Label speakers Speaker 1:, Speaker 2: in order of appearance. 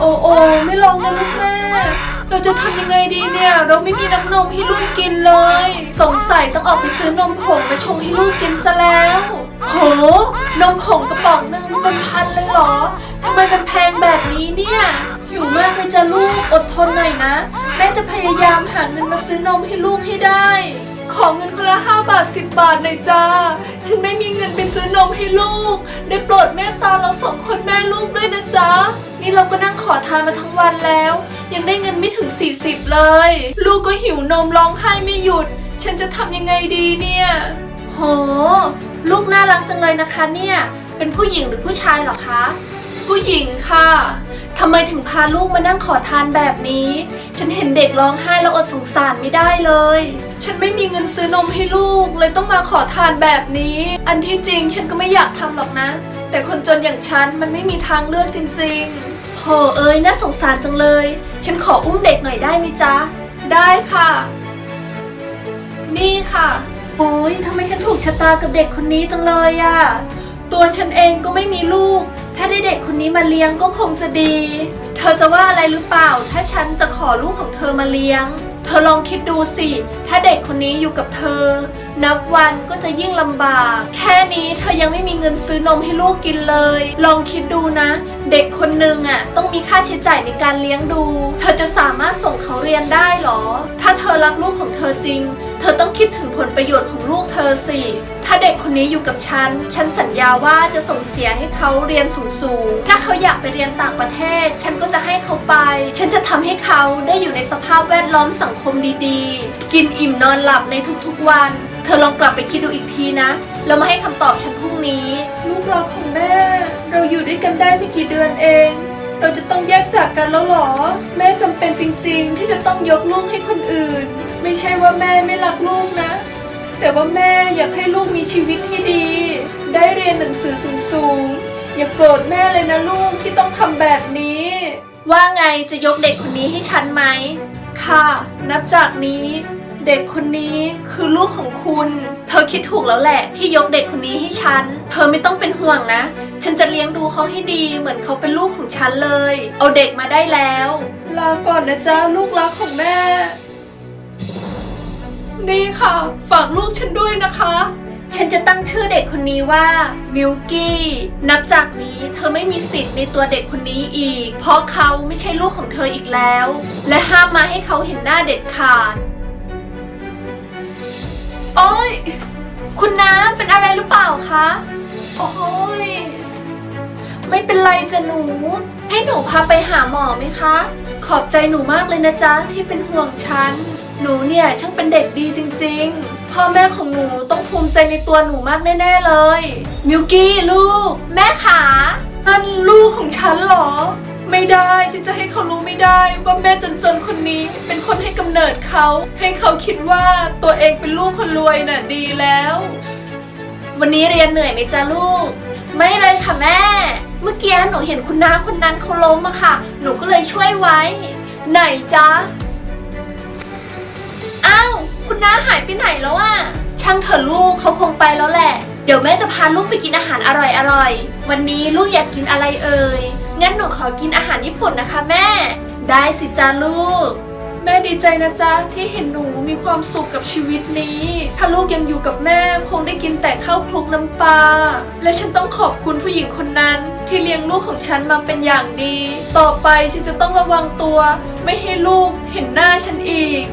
Speaker 1: โอ้โอไม่ลองนะลูกแม่ เราจะทำยังไงดีเนี่ย เราไม่มีน้ำนมให้ลูกกินเลย สงสัยต้องออกไปซื้อนมผงมาชงให้ลูกกินซะแล้วโหนมผงกระป๋องหนึ่งเป็นพันเลยเหรอทำไมมันแพงแบบนี้เนี่ยหิวมากเลยจ้ะลูกอดทนหน่อยนะ แม่จะพยายามหาเงินมาซื้อนมให้ลูกให้ได้ ขอเงินคนละห้าบาทสิบบาทหน่อยจ้า ฉันไม่มีเงินไปซื้อนมให้ลูก ได้โปรดเมตตาเราสองคนแม่ลูกด้วยนะจ๊ะ นี่เราก็นั่งขอทานมาทั้งวันแล้ว ยังได้เงินไม่ถึง 40 เลย ลูกก็หิวนมร้องไห้ไม่หยุด ฉันจะทำยังไงดีเนี่ย โห ลูกน่ารักจังเลยนะคะเนี่ย เป็นผู้หญิงหรือผู้ชายเหรอคะ ผู้หญิงค่ะทำไมถึงพาลูกมานั่งขอทานแบบนี้ ฉันเห็นเด็กร้องไห้แล้วอดสงสารไม่ได้เลย ฉันไม่มีเงินซื้อนมให้ลูกเลยต้องมาขอทานแบบนี้ อันที่จริงฉันก็ไม่อยากทำหรอกนะ แต่คนจนอย่างฉันมันไม่มีทางเลือกจริงๆโธ่เอ้ยน่าสงสารจังเลย ฉันขออุ้มเด็กหน่อยได้ไหมจ๊ะ ได้ค่ะ นี่ค่ะ โอ้ยทำไมฉันถูกชะตากับเด็กคนนี้จังเลยอะตัวฉันเองก็ไม่มีลูก ถ้าได้เด็กคนนี้มาเลี้ยงก็คงจะดี เธอจะว่าอะไรหรือเปล่า ถ้าฉันจะขอลูกของเธอมาเลี้ยง เธอลองคิดดูสิ ถ้าเด็กคนนี้อยู่กับเธอ นับวันก็จะยิ่งลำบาก แค่นี้เธอยังไม่มีเงินซื้อนมให้ลูกกินเลย ลองคิดดูนะ เด็กคนหนึ่งอะต้องมีค่าใช้จ่ายในการเลี้ยงดู เธอจะสามารถส่งเขาเรียนได้หรอ ถ้าเธอรักลูกของเธอจริง เธอต้องคิดถึงผลประโยชน์ของลูกเธอสิถ้าเด็กคนนี้อยู่กับฉัน ฉันสัญญาว่าจะส่งเสียให้เขาเรียนสูงๆถ้าเขาอยากไปเรียนต่างประเทศ ฉันก็จะให้เขาไป ฉันจะทำให้เขาได้อยู่ในสภาพแวดล้อมสังคมดีๆ กินอิ่มนอนหลับในทุกๆวัน เธอลองกลับไปคิดดูอีกทีนะ แล้วมาให้คำตอบฉันพรุ่งนี้ ลูกเราของแม่ เราอยู่ด้วยกันได้ไม่กี่เดือนเอง เราจะต้องแยกจากกันแล้วหรอ แม่จำเป็นจริง ๆ ที่จะต้องยกลูกให้คนอื่น ไม่ใช่ว่าแม่ไม่รักลูกนะ แต่ว่าแม่อยากให้ลูกมีชีวิตที่ดี ได้เรียนหนังสือสูงๆ อย่าโกรธแม่เลยนะลูกที่ต้องทำแบบนี้ ว่าไงจะยกเด็กคนนี้ให้ฉันไหม ค่ะ นับจากนี้ เด็กคนนี้คือลูกของคุณ เธอคิดถูกแล้วแหละที่ยกเด็กคนนี้ให้ฉัน เธอไม่ต้องเป็นห่วงนะ ฉันจะเลี้ยงดูเขาให้ดี เหมือนเขาเป็นลูกของฉันเลย เอาเด็กมาได้แล้ว ลาก่อนนะจ๊ะลูกรักของแม่ นี่ค่ะ ฝากลูกฉันด้วยนะคะ ฉันจะตั้งชื่อเด็กคนนี้ว่ามิลกี้ นับจากนี้เธอไม่มีสิทธิ์ในตัวเด็กคนนี้อีก เพราะเขาไม่ใช่ลูกของเธออีกแล้ว และห้ามมาให้เขาเห็นหน้าเด็ดขาดโอ้ย คุณน้าเป็นอะไรหรือเปล่าคะ โอ้ย ไม่เป็นไรจ้ะหนู ให้หนูพาไปหาหมอไหมคะ ขอบใจหนูมากเลยนะจ๊ะที่เป็นห่วงฉัน หนูเนี่ยช่างเป็นเด็กดีจริง ๆ พ่อแม่ของหนูต้องภูมิใจในตัวหนูมากแน่ๆเลย มิวกี้ลูก แม่ขานั่นลูกของฉันเหรอ ไม่ได้ ได้ว่าแม่จนๆคนนี้เป็นคนให้กำเนิดเขา ให้เขาคิดว่าตัวเองเป็นลูกคนรวยน่ะดีแล้ว วันนี้เรียนเหนื่อยไหมจ๊ะลูก ไม่เลยค่ะแม่ เมื่อกี้หนูเห็นคุณน้าคนนั้นเขาล้มอะค่ะ หนูก็เลยช่วยไว้ ไหนจ๊ะอ้าวคุณน้าหายไปไหนแล้วอะช่างเถอะลูกเขาคงไปแล้วแหละ เดี๋ยวแม่จะพาลูกไปกินอาหารอร่อยๆวันนี้ลูกอยากกินอะไรเอ่ย งั้นหนูขอกินอาหารญี่ปุ่นนะคะแม่ ได้สิจ้าลูก แม่ดีใจนะจ๊ะที่เห็นหนูมีความสุขกับชีวิตนี้ ถ้าลูกยังอยู่กับแม่คงได้กินแต่ข้าวคลุกน้ำปลาและฉันต้องขอบคุณผู้หญิงคนนั้น ที่เลี้ยงลูกของฉันมาเป็นอย่างดี ต่อไปฉันจะต้องระวังตัว ไม่ให้ลูกเห็นหน้าฉันอีก